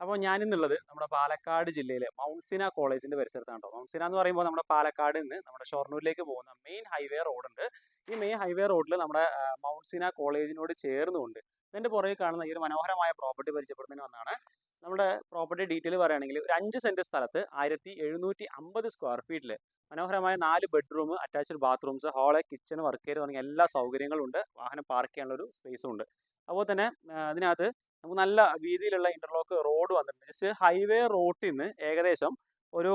അപ്പോൾ ഞാനിന്നുള്ളത് നമ്മുടെ പാലക്കാട് ജില്ലയിലെ മൗണ്ട് മൗൺസിന കോളേജിന്റെ പരിസരത്താണ് കേട്ടോ മൗൺസിന എന്ന് പറയുമ്പോൾ നമ്മുടെ പാലക്കാട് നിന്ന് നമ്മുടെ ഷൊർണൂരിലേക്ക് പോകുന്ന മെയിൻ ഹൈവേ റോഡുണ്ട് ഈ മെയിൻ ഹൈവേ റോഡിൽ നമ്മുടെ മൗണ്ട് മൗൺസിന കോളേജിനോട് ചേർന്നുകൊണ്ട് ഇതിന്റെ പുറകെ കാണുന്ന ഈ ഒരു മനോഹരമായ പ്രോപ്പർട്ടി പരിചയപ്പെടുന്നതിന് വന്നാണ് നമ്മുടെ പ്രോപ്പർട്ടി ഡീറ്റെയിൽ പറയുകയാണെങ്കിൽ ഒരു അഞ്ച് സെന്റ് സ്ഥലത്ത് ആയിരത്തി എഴുന്നൂറ്റി അമ്പത് സ്ക്വയർ ഫീറ്റിൽ മനോഹരമായ നാല് bedroom attached bathrooms hall kitchen work area തുടങ്ങിയ എല്ലാ സൗകര്യങ്ങളും ഉണ്ട് വാഹനം പാർക്ക് ചെയ്യാനുള്ള ഒരു സ്പേസും ഉണ്ട്. അതുപോലെ തന്നെ അതിനകത്ത് നമുക്ക് നല്ല വീതിയിലുള്ള ഇന്റർലോക്ക് റോഡ് വന്നിട്ടുണ്ട്. ജസ്റ്റ് ഹൈവേ റോട്ടിൽ നിന്ന് ഏകദേശം ഒരു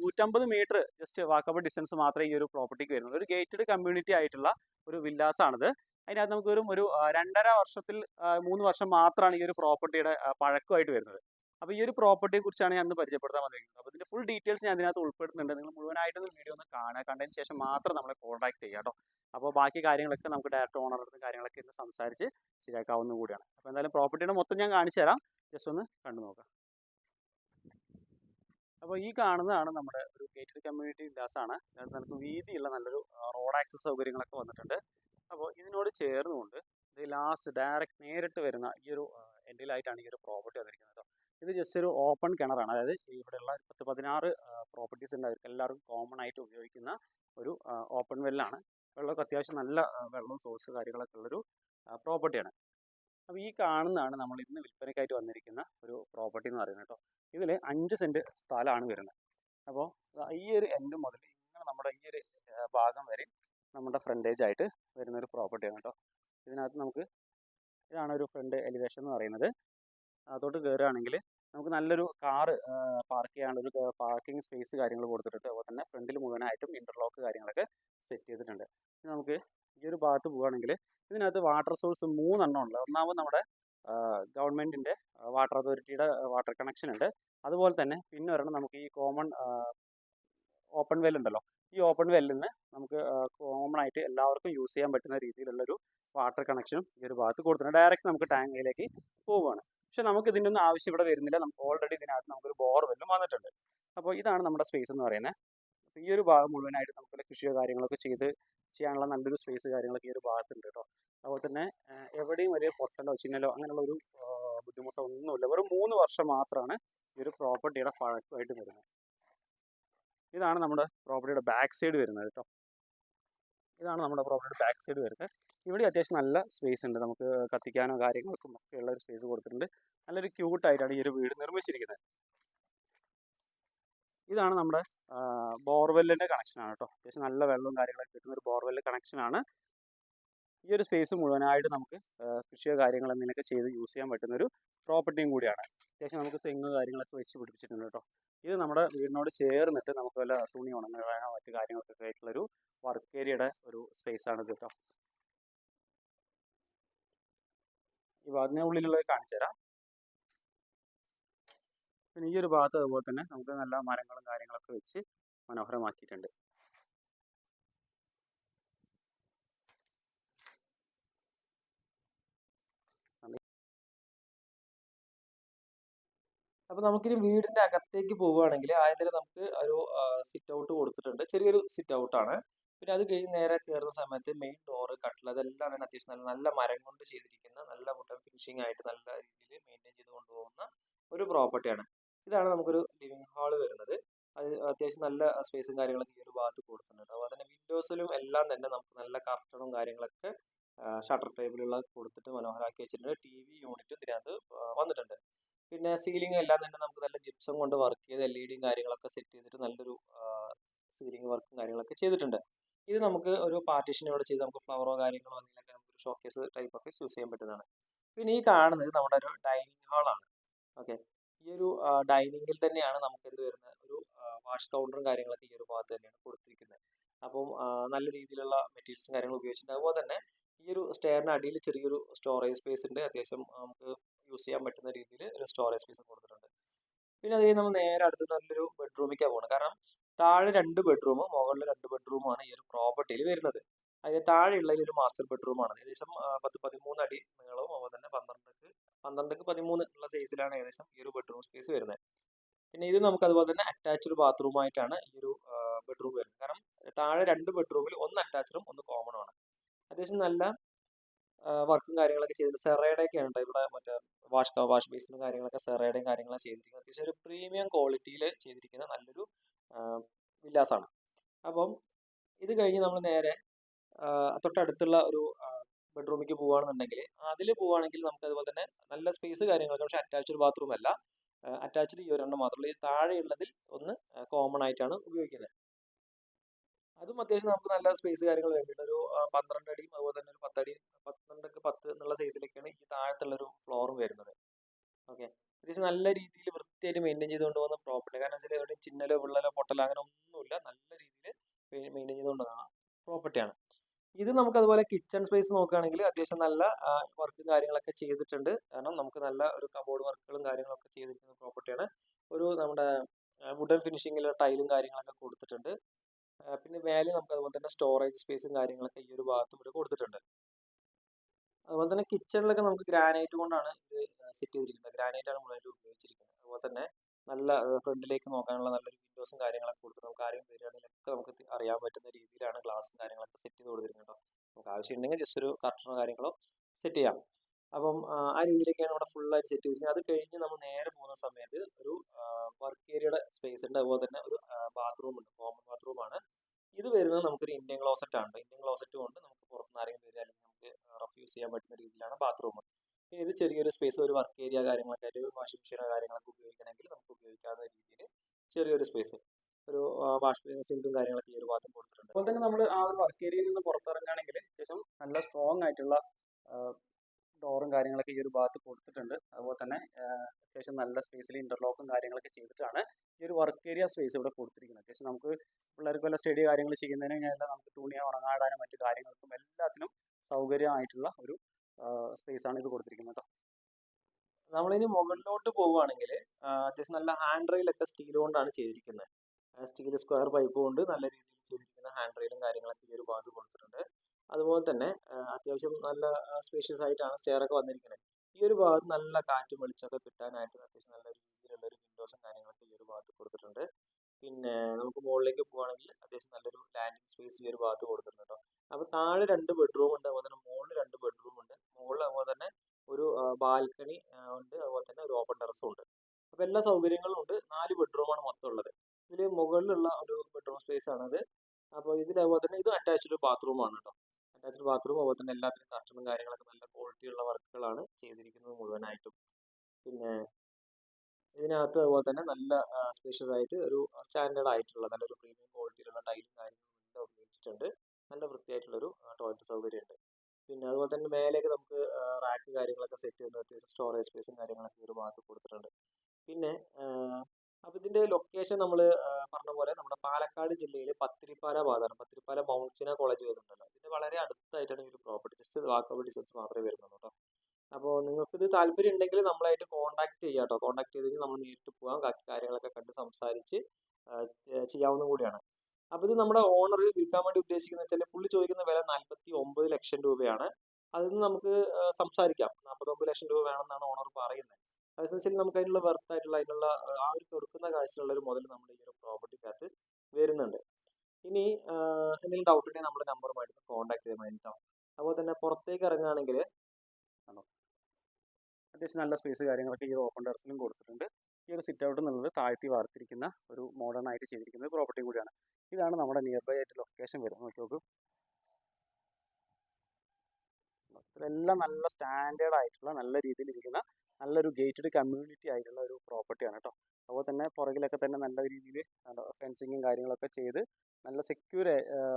നൂറ്റമ്പത് മീറ്റർ ജസ്റ്റ് വാക്കബിൾ ഡിസ്റ്റൻസ് മാത്രമേ ഈ ഒരു പ്രോപ്പർട്ടിക്ക് വരുന്നുള്ളൂ. ഒരു ഗേറ്റഡ് കമ്മ്യൂണിറ്റി ആയിട്ടുള്ള ഒരു വില്ലാസാണിത്. അതിനകത്ത് നമുക്ക് വെറും ഒരു രണ്ടര വർഷത്തിൽ മൂന്ന് വർഷം മാത്രമാണ് ഈ ഒരു പ്രോപ്പർട്ടിയുടെ പഴക്കമായിട്ട് വരുന്നത്. അപ്പോൾ ഈ ഒരു പ്രോപ്പർട്ടിയെ കുറിച്ചാണ് ഞാൻ പരിചയപ്പെടുത്താൻ വന്നിരിക്കുന്നത്. അപ്പോൾ ഇതിന്റെ ഫുൾ ഡീറ്റെയിൽസ് ഞാൻ ഇതിനകത്ത് ഉൾപ്പെടുത്തുന്നുണ്ട് നിങ്ങൾ മുഴുവനായിട്ടൊന്ന് വീഡിയോ ഒന്ന് കാണുക. കണ്ടതിന് ശേഷം മാത്രം നമ്മളെ കോൺടാക്ട് ചെയ്യുക കേട്ടോ. അപ്പോൾ ബാക്കി കാര്യങ്ങളൊക്കെ നമുക്ക് ഡയറക്റ്റ് ഓണറുടെ കാര്യങ്ങളൊക്കെ ഇന്ന് സംസാരിച്ച് ശരിയാക്കാവുന്ന കൂടിയാണ്. അപ്പോൾ എന്തായാലും പ്രോപ്പർട്ടിയുടെ മൊത്തം ഞാൻ കാണിച്ചു തരാം. ജസ്റ്റ് ഒന്ന് കണ്ടു നോക്കാം. അപ്പോൾ ഈ കാണുന്നതാണ് നമ്മുടെ ഒരു ഗേറ്റഡ് കമ്മ്യൂണിറ്റി വില്ലാസ് ആണ്. ഇതിനകത്ത് നമുക്ക് വീതിയുള്ള നല്ലൊരു റോഡ് ആക്സസ് സൗകര്യങ്ങളൊക്കെ വന്നിട്ടുണ്ട്. അപ്പോൾ ഇതിനോട് ചേർന്നുകൊണ്ട് ഇത് ലാസ്റ്റ് ഡയറക്റ്റ് നേരിട്ട് വരുന്ന ഈ ഒരു എൻഡിലായിട്ടാണ് ഈ ഒരു പ്രോപ്പർട്ടി വന്നിരിക്കുന്നത് ഇത് ജസ്റ്റ് ഒരു ഓപ്പൺ കിണറാണ്. അതായത് ഇവിടെയുള്ള പത്ത് പതിനാറ് പ്രോപ്പർട്ടീസ് ഉണ്ട്. അവർക്ക് എല്ലാവർക്കും കോമൺ ആയിട്ട് ഉപയോഗിക്കുന്ന ഒരു ഓപ്പൺ വെല്ലാണ് വെള്ളമൊക്കെ അത്യാവശ്യം നല്ല വെള്ളവും സോഴ്സ് കാര്യങ്ങളൊക്കെ ഉള്ളൊരു പ്രോപ്പർട്ടിയാണ് അപ്പോൾ ഈ കാണുന്നതാണ് നമ്മൾ ഇന്ന് വിൽപ്പനയ്ക്കായിട്ട് വന്നിരിക്കുന്ന ഒരു പ്രോപ്പർട്ടി എന്ന് പറയുന്നത് കേട്ടോ. ഇതിൽ അഞ്ച് സെന്റ് സ്ഥലമാണ് വരുന്നത്. അപ്പോൾ ഈ ഒരു എൻഡ് മുതൽ ഇങ്ങനെ നമ്മുടെ ഈ ഒരു ഭാഗം വരെ നമ്മുടെ ഫ്രണ്ടേജ് ആയിട്ട് വരുന്ന ഒരു പ്രോപ്പർട്ടിയാണ് കേട്ടോ. ഇതിനകത്ത് നമുക്ക് ഇതാണ് ഒരു ഫ്രണ്ട് എലിവേഷൻ എന്ന് പറയുന്നത്. അതോട്ട് കയറുകയാണെങ്കിൽ നമുക്ക് നല്ലൊരു കാറ് പാർക്ക് ചെയ്യാനുള്ള ഒരു പാർക്കിംഗ് സ്പേസ് കാര്യങ്ങൾ കൊടുത്തിട്ടുണ്ട് അതുപോലെ തന്നെ ഫ്രണ്ടിൽ മുഴുവനായിട്ടും ഇന്റർലോക്ക് കാര്യങ്ങളൊക്കെ സെറ്റ് ചെയ്തിട്ടുണ്ട്. ഇനി നമുക്ക് ഈ ഒരു ഭാഗത്ത് പോവുകയാണെങ്കിൽ ഇതിനകത്ത് വാട്ടർ സോഴ്സ് മൂന്നെണ്ണം ഉണ്ട്. ഒന്നാമത് നമ്മുടെ ഗവൺമെന്റിന്റെ വാട്ടർ അതോറിറ്റിയുടെ വാട്ടർ കണക്ഷൻ ഉണ്ട്. അതുപോലെ തന്നെ പിന്നെ ഒരെണ്ണം നമുക്ക് ഈ കോമൺ ഓപ്പൺ വെൽ ഉണ്ടല്ലോ. ഈ ഓപ്പൺ വെല്ലിൽ നിന്ന് നമുക്ക് കോമൺ ആയിട്ട് എല്ലാവർക്കും യൂസ് ചെയ്യാൻ പറ്റുന്ന രീതിയിലുള്ളൊരു വാട്ടർ കണക്ഷനും ഈ ഒരു ഭാഗത്ത് കൊടുത്തിട്ടുണ്ട്. ഡയറക്റ്റ് നമുക്ക് ടാങ്കിലേക്ക് പോവുകയാണ് പക്ഷെ നമുക്ക് ഇതിന്റെ ഒന്നും ആവശ്യം ഇവിടെ വരുന്നില്ല. നമുക്ക് ഓൾറെഡി ഇതിനകത്ത് നമുക്കൊരു ബോർവെല്ലും വന്നിട്ടുണ്ട്. അപ്പോൾ ഇതാണ് നമ്മുടെ സ്പേസ് എന്ന് പറയുന്നത്. അപ്പോൾ ഈ ഒരു ഭാഗം മുഴുവനായിട്ട് നമുക്ക് കൃഷിയോ കാര്യങ്ങളൊക്കെ ചെയ്ത് ചെയ്യാനുള്ള നല്ലൊരു സ്പേസ് കാര്യങ്ങളൊക്കെ ഈ ഒരു ഭാഗത്തുണ്ട് കേട്ടോ. അതുപോലെ തന്നെ എവിടെയും വലിയ പൊട്ടലോ ചിന്നലോ അങ്ങനെയുള്ള ഒരു ബുദ്ധിമുട്ടോ ഒന്നുമില്ല. വെറും മൂന്ന് വർഷം മാത്രമാണ് ഈ ഒരു പ്രോപ്പർട്ടിയുടെ പഴക്കമായിട്ട് വരുന്നത്. ഇതാണ് നമ്മുടെ പ്രോപ്പർട്ടിയുടെ ബാക്ക് സൈഡ് വരുന്നത് കേട്ടോ. ഇതാണ് നമ്മുടെ പ്രോപ്പർട്ടിയുടെ ബാക്ക് സൈഡ് വരുന്നത്. ഇവിടെ അത്യാവശ്യം നല്ല സ്പേസ് ഉണ്ട്. നമുക്ക് കത്തിക്കാനോ കാര്യങ്ങൾക്കും ഒക്കെ ഉള്ള ഒരു സ്പേസ് കൊടുത്തിട്ടുണ്ട്. നല്ലൊരു ക്യൂട്ടായിട്ടാണ് ഈ ഒരു വീട് നിർമ്മിച്ചിരിക്കുന്നത്. ഇതാണ് നമ്മുടെ ബോർവെല്ലിന്റെ കണക്ഷനാണ് കേട്ടോ. അത്യാവശ്യം നല്ല വെള്ളവും കാര്യങ്ങളൊക്കെ കിട്ടുന്ന ഒരു ബോർവെല്ല് കണക്ഷനാണ് ഈ ഒരു സ്പേസ് മുഴുവനായിട്ട് നമുക്ക് കൃഷിയോ കാര്യങ്ങളോ എന്തെങ്കിലുമൊക്കെ ചെയ്ത് യൂസ് ചെയ്യാൻ പറ്റുന്ന ഒരു പ്രോപ്പർട്ടിയും കൂടിയാണ്. അത്യാവശ്യം നമുക്ക് തെങ്ങ് കാര്യങ്ങളൊക്കെ വെച്ച് പിടിപ്പിച്ചിട്ടുണ്ട് കേട്ടോ. ഇത് നമ്മുടെ വീടിനോട് ചേർന്നിട്ട് നമുക്ക് വല്ല തുണി ഉണങ്ങാനോ മറ്റു കാര്യങ്ങൾക്കൊക്കെ ആയിട്ടുള്ളൊരു വർക്ക് ഏരിയയുടെ സ്പേസ് ആണ് കേട്ടോ. ഈ അതിനെ ഉള്ളിലുള്ളത് കാണിച്ചു തരാം. പിന്നെ ഈ ഒരു ഭാഗത്ത് അതുപോലെ തന്നെ നമുക്ക് നല്ല മരങ്ങളും കാര്യങ്ങളൊക്കെ വെച്ച് മനോഹരമാക്കിയിട്ടുണ്ട്. അപ്പൊ നമുക്കിനി വീടിന്റെ അകത്തേക്ക് പോവുകയാണെങ്കിൽ ആദ്യം നമുക്ക് ഒരു സിറ്റ് ഔട്ട് കൊടുത്തിട്ടുണ്ട്. ചെറിയൊരു സിറ്റ് ഔട്ട് ആണ്. പിന്നെ അത് കഴിഞ്ഞ് നേരെ കയറുന്ന സമയത്ത് മെയിൻ ഡോറ് കട്ടിൽ അതെല്ലാം തന്നെ അത്യാവശ്യം നല്ല നല്ല മരം കൊണ്ട് ചെയ്തിരിക്കുന്ന നല്ല വുഡൻ ഫിനിഷിംഗ് ആയിട്ട് നല്ല രീതിയിൽ മെയിന്റെയിൻ ചെയ്ത് കൊണ്ടുപോകുന്ന ഒരു പ്രോപ്പർട്ടിയാണ് ഇതാണ് നമുക്കൊരു ലിവിംഗ് ഹാൾ വരുന്നത്. അത് അത്യാവശ്യം നല്ല സ്പേസും കാര്യങ്ങളൊക്കെ ഈ ഒരു ഭാഗത്ത് കൊടുത്തിട്ടുണ്ട്. അതുപോലെ തന്നെ വിൻഡോസിലും എല്ലാം തന്നെ നമുക്ക് നല്ല കർട്ടണും കാര്യങ്ങളൊക്കെ ഷട്ടർ ടേബിളുകൾ കൊടുത്തിട്ട് മനോഹരമാക്കി വെച്ചിട്ടുണ്ട്. ടി വി യൂണിറ്റും ഇതിനകത്ത് വന്നിട്ടുണ്ട്. പിന്നെ സീലിംഗ് എല്ലാം തന്നെ നമുക്ക് നല്ല ജിപ്സം കൊണ്ട് വർക്ക് ചെയ്ത് എൽ ഇ ഡിയും കാര്യങ്ങളൊക്കെ സെറ്റ് ചെയ്തിട്ട് നല്ലൊരു സീലിംഗ് വർക്കും കാര്യങ്ങളൊക്കെ ചെയ്തിട്ടുണ്ട്. ഇത് നമുക്ക് ഒരു പാർട്ടീഷൻ ഇവിടെ ചെയ്ത് നമുക്ക് ഫ്ലവറോ കാര്യങ്ങളോ എന്തെങ്കിലുമൊക്കെ നമുക്ക് ഷോക്കേസ് ടൈപ്പ് ഒക്കെ യൂസ് ചെയ്യാൻ പറ്റുന്നതാണ്. പിന്നെ ഈ കാണുന്നത് നമ്മുടെ ഒരു ഡൈനിങ് ഹാളാണ് ഓക്കെ ഈ ഒരു ഡൈനിങ്ങിൽ തന്നെയാണ് നമുക്ക് എന്ത് വരുന്നത്? ഒരു വാഷ് കൗണ്ടറും കാര്യങ്ങളൊക്കെ ഈ ഒരു ഭാഗത്ത് തന്നെയാണ് കൊടുത്തിരിക്കുന്നത്. അപ്പം നല്ല രീതിയിലുള്ള മെറ്റീരിയൽസും കാര്യങ്ങളും ഉപയോഗിച്ചിട്ടുണ്ട്. അതുപോലെ തന്നെ ഈ ഒരു സ്റ്റെയറിന് അടിയിൽ ചെറിയൊരു സ്റ്റോറേജ് സ്പേസ് ഉണ്ട്. അത്യാവശ്യം നമുക്ക് യൂസ് ചെയ്യാൻ പറ്റുന്ന രീതിയിൽ ഒരു സ്റ്റോറേജ് സ്പേസ് കൊടുത്തിട്ടുണ്ട്. പിന്നെ അത് നമ്മൾ നേരെ അടുത്ത് നല്ലൊരു ബെഡ്റൂമിലേക്കാണ് പോകുന്നത് കാരണം താഴെ രണ്ട് ബെഡ്റൂമും മുകളിൽ രണ്ട് ബെഡ്റൂമാണ് ഈ ഒരു പ്രോപ്പർട്ടിയിൽ വരുന്നത്. അതിന് താഴെയുള്ളതിൽ ഒരു മാസ്റ്റർ ബെഡ്റൂമാണ്. ഏകദേശം പത്ത് പതിമൂന്ന് അടി നീളവും അതുപോലെ തന്നെ പന്ത്രണ്ടക്ക് പന്ത്രണ്ടക്ക് പതിമൂന്ന് ഉള്ള സൈസിലാണ് ഏകദേശം ഈ ഒരു ബെഡ്റൂം സ്പേസ് വരുന്നത്. പിന്നെ ഇത് നമുക്ക് അതുപോലെ തന്നെ അറ്റാച്ച്ഡ് ബാത്റൂമായിട്ടാണ് ഈ ഒരു ബെഡ്റൂം വരുന്നത്. കാരണം താഴെ രണ്ട് ബെഡ്റൂമിൽ ഒന്ന് അറ്റാച്ച്ഡും ഒന്ന് കോമണും ആണ് അത്യാവശ്യം നല്ല വർക്കും കാര്യങ്ങളൊക്കെ ചെയ്തിട്ട് സെറയുടെ ഒക്കെ ഉണ്ട്. ഇവിടെ മറ്റേ വാഷ് വാഷ് ബേസിനും കാര്യങ്ങളൊക്കെ സെറയുടെയും കാര്യങ്ങളാണ് ചെയ്തിരിക്കുന്നത്. അത്യാവശ്യം ഒരു പ്രീമിയം ക്വാളിറ്റിയിൽ ചെയ്തിരിക്കുന്ന നല്ലൊരു വില്ലാസാണ് അപ്പം ഇത് കഴിഞ്ഞ് നമ്മൾ നേരെ തൊട്ടടുത്തുള്ള ഒരു ബെഡ്റൂമിലേക്ക് പോവുകയാണെന്നുണ്ടെങ്കിൽ അതിൽ പോവുകയാണെങ്കിൽ നമുക്ക് അതുപോലെ തന്നെ നല്ല സ്പേസ് കാര്യങ്ങളൊക്കെ പക്ഷേ അറ്റാച്ച്ഡ് ബാത്റൂം അല്ല അറ്റാച്ച്ഡ് ഈ ഒരെണ്ണം മാത്രമല്ല ഈ താഴെയുള്ളതിൽ ഒന്ന് കോമൺ ആയിട്ടാണ് ഉപയോഗിക്കുന്നത്. അതും അത്യാവശ്യം നമുക്ക് നല്ല സ്പേസ് കാര്യങ്ങൾ വേണ്ടിയിട്ട് ഒരു പന്ത്രണ്ട് അടിയും അതുപോലെ തന്നെ ഒരു പത്തടി പന്ത്രണ്ടൊക്കെ പത്ത് എന്നുള്ള സൈസിലൊക്കെയാണ് ഈ താഴത്തുള്ള ഒരു ഫ്ലോറും വരുന്നത്. ഓക്കെ അത്യാവശ്യം നല്ല രീതിയിൽ വൃത്തിയായിട്ട് മെയിന്റെയിൻ ചെയ്ത് കൊണ്ടുപോകുന്ന പ്രോപ്പർട്ടി കാരണം വെച്ചാൽ എവിടെയും ചിന്നലോ വിള്ളലോ പൊട്ടലോ അങ്ങനെ ഒന്നുമില്ല. നല്ല രീതിയിൽ മെയിന്റെയിൻ ചെയ്ത് കൊണ്ടുപോകുന്ന പ്രോപ്പർട്ടിയാണ് ഇത് നമുക്ക് അതുപോലെ കിച്ചൺ സ്പേസ് നോക്കുകയാണെങ്കിൽ അത്യാവശ്യം നല്ല വർക്കും കാര്യങ്ങളൊക്കെ ചെയ്തിട്ടുണ്ട്. കാരണം നമുക്ക് നല്ല ഒരു കബോർഡ് വർക്കുകളും കാര്യങ്ങളൊക്കെ ചെയ്തിരിക്കുന്ന പ്രോപ്പർട്ടിയാണ് ഒരു നമ്മുടെ വുഡൻ ഫിനിഷിങ്ങിലുള്ള ടൈലും കാര്യങ്ങളൊക്കെ കൊടുത്തിട്ടുണ്ട്. പിന്നെ മേലെ നമുക്ക് അതുപോലെ തന്നെ സ്റ്റോറേജ് സ്പേസും കാര്യങ്ങളൊക്കെ ഈ ഒരു ഭാഗത്തും ഇവിടെ കൊടുത്തിട്ടുണ്ട്. അതുപോലെ തന്നെ കിച്ചണിലൊക്കെ നമുക്ക് ഗ്രാനൈറ്റ് കൊണ്ടാണ് ഇത് സെറ്റ് ചെയ്തിരിക്കുന്നത്. ഗ്രാനൈറ്റ് ആണ് മുഴുവൻ ഉപയോഗിച്ചിരിക്കുന്നത്. അതുപോലെ തന്നെ നല്ല ഫ്രണ്ടിലേക്ക് നോക്കാനുള്ള നല്ലൊരു വിൻഡോസും കാര്യങ്ങളൊക്കെ കൊടുത്ത് നമുക്ക് ആരും വരികയാണെങ്കിലൊക്കെ നമുക്ക് അറിയാൻ പറ്റുന്ന രീതിയിലാണ് ഗ്ലാസും കാര്യങ്ങളൊക്കെ സെറ്റ് ചെയ്ത് കൊടുത്തിരിക്കുന്നത് നമുക്ക് ആവശ്യമുണ്ടെങ്കിൽ ജസ്റ്റ് ഒരു കർട്ടനോ കാര്യങ്ങളോ സെറ്റ് ചെയ്യാം. അപ്പം ആ, രീതിയിലേക്കാണ് ഇവിടെ ഫുള്ളായിട്ട് സെറ്റ് ചെയ്തിരിക്കുന്നത്. അത് കഴിഞ്ഞ് നമ്മൾ നേരെ പോകുന്ന സമയത്ത് ഒരു വർക്ക് ഏരിയയുടെ സ്പേസ് ഉണ്ട്. അതുപോലെ തന്നെ ഒരു ബാത്റൂം ഉണ്ട്. കോമൺ ബാത്റൂം ആണ്. ഇത് വരുന്നത് നമുക്കൊരു ഇന്ത്യൻ ക്ലോസറ്റ് ആണ് ഇന്ത്യൻ ക്ലോസറ്റ് കൊണ്ട് നമുക്ക് പുറത്തുനിന്ന് ആരെങ്കിലും വരിക അല്ലെങ്കിൽ നമുക്ക് റഫ്യൂസ് ചെയ്യാൻ പറ്റുന്ന രീതിയിലാണ് ബാത്റൂം പിന്നെ ഇത് ചെറിയൊരു സ്പേസ് ഒരു വർക്ക് ഏരിയ കാര്യങ്ങളൊക്കെ ആയിട്ട് വാഷിംഗ് മെഷീനോ കാര്യങ്ങളൊക്കെ ഉപയോഗിക്കണമെങ്കിൽ നമുക്ക് ഉപയോഗിക്കാവുന്ന രീതിയിൽ ചെറിയൊരു സ്പേസ് ഒരു വാഷ് സിങ്കും കാര്യങ്ങളൊക്കെ ഈ ഒരു ഭാഗത്തും കൊടുത്തിട്ടുണ്ട്. അതുപോലെ തന്നെ നമ്മൾ ആ ഒരു വർക്ക് ഏരിയയിൽ നിന്ന് പുറത്തിറങ്ങുകയാണെങ്കിൽ അത്യാവശ്യം നല്ല സ്ട്രോങ് ആയിട്ടുള്ള ഡോറും കാര്യങ്ങളൊക്കെ ഈ ഒരു ഭാഗത്ത് കൊടുത്തിട്ടുണ്ട്. അതുപോലെ തന്നെ അത്യാവശ്യം നല്ല സ്പേസിൽ ഇന്റർലോക്കും കാര്യങ്ങളൊക്കെ ചെയ്തിട്ടാണ് ഈ ഒരു വർക്ക് ഏരിയ സ്പേസ് ഇവിടെ കൊടുത്തിരിക്കുന്നത്. അത്യാവശ്യം നമുക്ക് പിള്ളേർക്ക് വല്ല സ്റ്റഡി കാര്യങ്ങൾ ചെയ്യുന്നതിന് എല്ലാം നമുക്ക് തുണിയെ ഉണങ്ങാടാനും മറ്റു കാര്യങ്ങൾക്കും എല്ലാത്തിനും സൗകര്യമായിട്ടുള്ള ഒരു സ്പേസ് ആണ് ഇത് കൊടുത്തിരിക്കുന്നത് കേട്ടോ. നമ്മളിനി മുകളിലോട്ട് പോവുകയാണെങ്കിൽ അത്യാവശ്യം നല്ല ഹാൻഡ് റെയിലൊക്കെ സ്റ്റീൽ കൊണ്ടാണ് ചെയ്തിരിക്കുന്നത്. സ്റ്റീൽ സ്ക്വയർ പൈപ്പ് കൊണ്ട് നല്ല രീതിയിൽ ചെയ്തിരിക്കുന്ന ഹാൻഡ് റെയിലും കാര്യങ്ങളൊക്കെ ഈ ഒരു ഭാഗത്ത് കൊടുത്തിട്ടുണ്ട്. അതുപോലെ തന്നെ അത്യാവശ്യം നല്ല സ്പേഷ്യസ് ആയിട്ടാണ് സ്റ്റെയർ ഒക്കെ വന്നിരിക്കുന്നത്. ഈ ഒരു ഭാഗത്ത് നല്ല കാറ്റും വെളിച്ചമൊക്കെ കിട്ടാനായിട്ട് അത്യാവശ്യം നല്ല രീതിയിലുള്ള ഒരു വിൻഡോസും കാര്യങ്ങളൊക്കെ ഈ ഒരു ഭാഗത്ത് കൊടുത്തിട്ടുണ്ട്. പിന്നെ നമുക്ക് മുകളിലേക്ക് പോവുകയാണെങ്കിൽ അത്യാവശ്യം നല്ലൊരു ലാൻഡിങ് സ്പേസ് ഈ ഒരു ഭാഗത്ത് കൊടുത്തിട്ടുണ്ട് കേട്ടോ. അപ്പോൾ താഴെ രണ്ട് ബെഡ്റൂം ഉണ്ട് അതുപോലെ തന്നെ മുകളിൽ രണ്ട് ബെഡ്റൂം ഉണ്ട്. മുകളിൽ അതുപോലെ തന്നെ ഒരു ബാൽക്കണി ഉണ്ട്. അതുപോലെ തന്നെ ഒരു ഓപ്പൺ ടെറസും ഉണ്ട്. അപ്പോൾ എല്ലാ സൗകര്യങ്ങളും ഉണ്ട്. നാല് ബെഡ്റൂമാണ് മൊത്തം ഉള്ളത്. ഇതിൽ മുകളിലുള്ള ഒരു ബെഡ്റൂം സ്പേസ് ആണത്. അപ്പോൾ ഇതിൽ അതുപോലെ തന്നെ ഇത് അറ്റാച്ച്ഡ് ബാത്റൂം ആണ് കേട്ടോ. അറ്റാച്ച്ഡ് ബാത്റൂം അതുപോലെ തന്നെ എല്ലാത്തിനും കർട്ടനും കാര്യങ്ങളൊക്കെ നല്ല ക്വാളിറ്റി ഉള്ള വർക്കുകളാണ് ചെയ്തിരിക്കുന്നത് മുഴുവനായിട്ടും. പിന്നെ ഇതിനകത്ത് അതുപോലെ തന്നെ നല്ല സ്പേഷ്യസ് ആയിട്ട് ഒരു സ്റ്റാൻഡേർഡ് ആയിട്ടുള്ള നല്ലൊരു പ്രീമിയം ക്വാളിറ്റിയിലുള്ള ടൈലും കാര്യങ്ങളും ഉപയോഗിച്ചിട്ടുണ്ട്. നല്ല വൃത്തിയായിട്ടുള്ളൊരു ടോയ്ലറ്റ് സൗകര്യമുണ്ട്. പിന്നെ അതുപോലെ തന്നെ മേലേക്ക് നമുക്ക് റാക്ക് കാര്യങ്ങളൊക്കെ സെറ്റ് ചെയ്യുന്ന അത്യാവശ്യം സ്റ്റോറേജ് സ്പേസും കാര്യങ്ങളൊക്കെ ഒരു ഭാഗത്ത് കൊടുത്തിട്ടുണ്ട്. പിന്നെ അപ്പോൾ ഇതിന്റെ ലൊക്കേഷൻ നമ്മൾ പറഞ്ഞ പോലെ നമ്മുടെ പാലക്കാട് ജില്ലയിൽ പത്തിരിപ്പാല ഭാഗമാണ് പത്തിരിപ്പാല മൗൺസിന കോളേജ് വരുന്നുണ്ടല്ലോ. ഇതിന്റെ വളരെ അടുത്തായിട്ടാണ് ഈ ഒരു പ്രോപ്പർട്ടി ജസ്റ്റ് വാക്കബിൾ ഡിസ്റ്റൻസ് മാത്രമേ വരുന്നുള്ളൂ കേട്ടോ അപ്പോൾ നിങ്ങൾക്ക് ഇത് താല്പര്യം ഉണ്ടെങ്കിൽ നമ്മളായിട്ട് കോൺടാക്ട് ചെയ്യാം കേട്ടോ കോൺടാക്ട് ചെയ്തെങ്കിൽ നമ്മൾ നേരിട്ട് പോകാം ബാക്കി കാര്യങ്ങളൊക്കെ കണ്ട് സംസാരിച്ച് ചെയ്യാവുന്ന കൂടിയാണ്. അപ്പോൾ ഇത് നമ്മുടെ ഓണർ വിൽക്കാൻ വേണ്ടി ഉദ്ദേശിക്കുന്ന വെച്ചാൽ പുള്ളി ചോദിക്കുന്ന വില നാൽപ്പത്തി ഒമ്പത് ലക്ഷം രൂപയാണ്. അതിൽ നിന്ന് നമുക്ക് സംസാരിക്കാം. നാൽപ്പത്തൊമ്പത് ലക്ഷം രൂപ വേണമെന്നാണ് ഓണർ പറയുന്നത് അതെന്ന് നമുക്ക് അതിനുള്ള വെർത്ത് ആയിട്ടുള്ള അതിനുള്ള ആ, ഒരു കൊടുക്കുന്ന കാഴ്ചയുള്ള ഒരു മുതൽ നമ്മുടെ ഈ ഒരു പ്രോപ്പർട്ടിക്കകത്ത് വരുന്നുണ്ട്. ഇനി എന്തെങ്കിലും ഡൗട്ട് ഉണ്ടെങ്കിൽ നമ്മുടെ നമ്പറുമായിട്ട് കോൺടാക്ട് വേണ്ടിയിട്ടാവും അതുപോലെ തന്നെ പുറത്തേക്ക് ഇറങ്ങുകയാണെങ്കിൽ അത്യാവശ്യം നല്ല സ്പേസ് കാര്യങ്ങളൊക്കെ ഈ ഓപ്പൺ ടെറസിലും കൊടുത്തിട്ടുണ്ട്. ഈ ഒരു സിറ്റ് ഔട്ട് എന്നുള്ളത് താഴ്ത്തി വാർത്തിരിക്കുന്ന ഒരു മോഡേൺ ആയിട്ട് ചെയ്തിരിക്കുന്ന പ്രോപ്പർട്ടി കൂടിയാണ്. ഇതാണ് നമ്മുടെ നിയർ ബൈ ആയിട്ട് ലൊക്കേഷൻ വരുന്നത്. നോക്കി നോക്കൂ. ഇതെല്ലാം നല്ല സ്റ്റാൻഡേർഡ് ആയിട്ടുള്ള നല്ല രീതിയിൽ ഇരിക്കുന്ന നല്ലൊരു ഗേറ്റഡ് കമ്മ്യൂണിറ്റി ആയിട്ടുള്ള ഒരു പ്രോപ്പർട്ടിയാണ് കേട്ടോ അതുപോലെ തന്നെ പുറകിലൊക്കെ തന്നെ നല്ല രീതിയിൽ ഫെൻസിങ്ങും കാര്യങ്ങളൊക്കെ ചെയ്ത് നല്ല സെക്യൂർ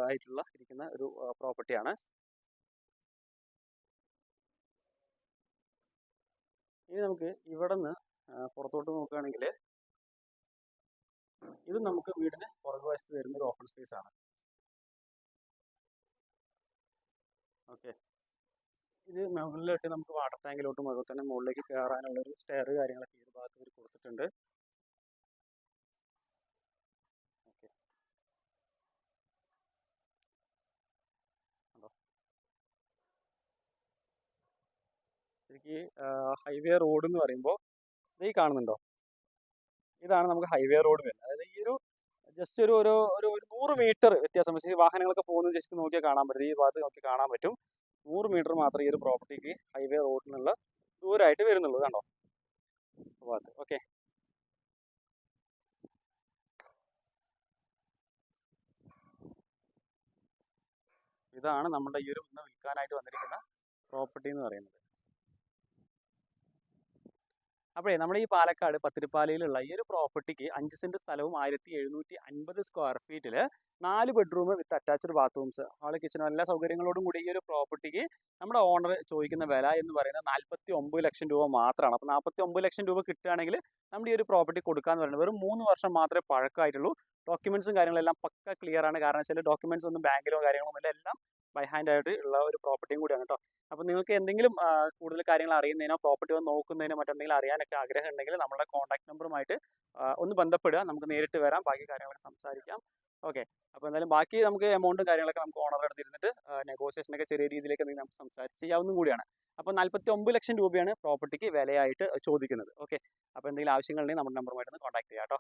ആയിട്ടുള്ള ഇരിക്കുന്ന ഒരു പ്രോപ്പർട്ടിയാണ് ഇനി നമുക്ക് ഇവിടെ നിന്ന് പുറത്തോട്ട് നോക്കുകയാണെങ്കിൽ ഇത് നമുക്ക് വീടിന് പുറകുവശത്ത് വരുന്ന ഒരു ഓപ്പൺ സ്പേസ് ആണ്. ഓക്കെ. ഇത് മുകളിലോട്ട് നമുക്ക് വാട്ടർ ടാങ്കിലോട്ടും അതുപോലെ തന്നെ മുകളിലേക്ക് കയറാനുള്ള ഒരു സ്റ്റെയർ കാര്യങ്ങളൊക്കെ ഈ ഒരു ഭാഗത്ത് ഇവർ കൊടുത്തിട്ടുണ്ട്. ശരിക്കും ഹൈവേ റോഡ് എന്ന് പറയുമ്പോൾ ഇത് ഈ കാണുന്നുണ്ടോ? ഇതാണ് നമുക്ക് ഹൈവേ റോഡ് വരുന്നത്. അതായത് ഈ ഒരു ജസ്റ്റ് ഒരു ഒരു ഒരു നൂറ് മീറ്റർ വ്യത്യാസം. വാഹനങ്ങളൊക്കെ പോകുന്നത് ജസ്റ്റ് നോക്കിയാൽ കാണാൻ പറ്റും. ഈ ഭാഗത്ത് നോക്കി കാണാൻ പറ്റും. നൂറ് മീറ്റർ മാത്രമേ ഈ ഒരു പ്രോപ്പർട്ടിക്ക് ഹൈവേ റോഡിൽ നിന്നുള്ള ദൂരമായിട്ട് വരുന്നുള്ളൂ കണ്ടോ ഭാഗത്ത് ഓക്കെ. ഇതാണ് നമ്മുടെ ഈ ഒരു ഇന്ന് വിൽക്കാനായിട്ട് വന്നിരിക്കുന്ന പ്രോപ്പർട്ടി എന്ന് പറയുന്നത്. അപ്പോഴേ നമ്മൾ ഈ പാലക്കാട് പത്തിരിപ്പാലയിലുള്ള ഈ ഒരു പ്രോപ്പർട്ടിക്ക് അഞ്ച് സെന്റ് സ്ഥലവും ആയിരത്തി എഴുന്നൂറ്റി അൻപത് സ്ക്വയർ ഫീറ്റിൽ നാല് bedroom with attached bathrooms hall കിച്ചണും എല്ലാ സൗകര്യങ്ങളോടും കൂടി ഈ ഒരു പ്രോപ്പർട്ടിക്ക് നമ്മുടെ ഓണർ ചോദിക്കുന്ന വില എന്ന് പറയുന്നത് നാൽപ്പത്തി ഒമ്പത് ലക്ഷം രൂപ മാത്രമാണ് അപ്പോൾ നാൽപ്പത്തി ഒമ്പത് ലക്ഷം രൂപ കിട്ടുകയാണെങ്കിൽ നമ്മുടെ ഈ ഒരു പ്രോപ്പർട്ടി കൊടുക്കാന്ന് പറയുന്നത് വെറും മൂന്ന് വർഷം മാത്രമേ പഴക്കമായിട്ടുള്ളൂ. ഡോക്യുമെന്റ്സും കാര്യങ്ങളെല്ലാം പക്ക ക്ലിയർ ആണ്. കാരണം വെച്ചാൽ ഡോക്യുമെന്റ്സ് ഒന്നും ബാങ്കിലോ കാര്യങ്ങളോ എല്ലാം ബൈ ഹാൻഡ് ആയിട്ട് ഉള്ള ഒരു പ്രോപ്പർട്ടിയും കൂടിയാണ് കേട്ടോ അപ്പോൾ നിങ്ങൾക്ക് എന്തെങ്കിലും കൂടുതൽ കാര്യങ്ങൾ അറിയുന്നതിനോ പ്രോപ്പർട്ടി വന്ന് നോക്കുന്നതിനോ മറ്റെന്തെങ്കിലും അറിയാനൊക്കെ ആഗ്രഹം ഉണ്ടെങ്കിൽ നമ്മുടെ കോൺടാക്ട് നമ്പറുമായിട്ട് ഒന്ന് ബന്ധപ്പെടുക. നമുക്ക് നേരിട്ട് വരാം ബാക്കി കാര്യങ്ങൾ സംസാരിക്കാം. ഓക്കെ അപ്പോൾ എന്തായാലും ബാക്കി നമുക്ക് എമൗണ്ടും കാര്യങ്ങളൊക്കെ നമുക്ക് ഓണർ എടുത്തിരുന്നിട്ട് നെഗോസിയേഷനൊക്കെ ചെറിയ രീതിയിലേക്ക് നമുക്ക് സംസാരിച്ച് ചെയ്യാവുന്നതും കൂടിയാണ്. അപ്പോൾ നാൽപ്പത്തി ഒമ്പത് ലക്ഷം രൂപയാണ് പ്രോപ്പർട്ടിക്ക് വിലയായിട്ട് ചോദിക്കുന്നത്. ഓക്കെ അപ്പോൾ എന്തെങ്കിലും ആവശ്യങ്ങളുണ്ടെങ്കിൽ നമ്മുടെ നമ്പറുമായിട്ട് ഒന്ന് കോൺടാക്ട് ചെയ്യാം കേട്ടോ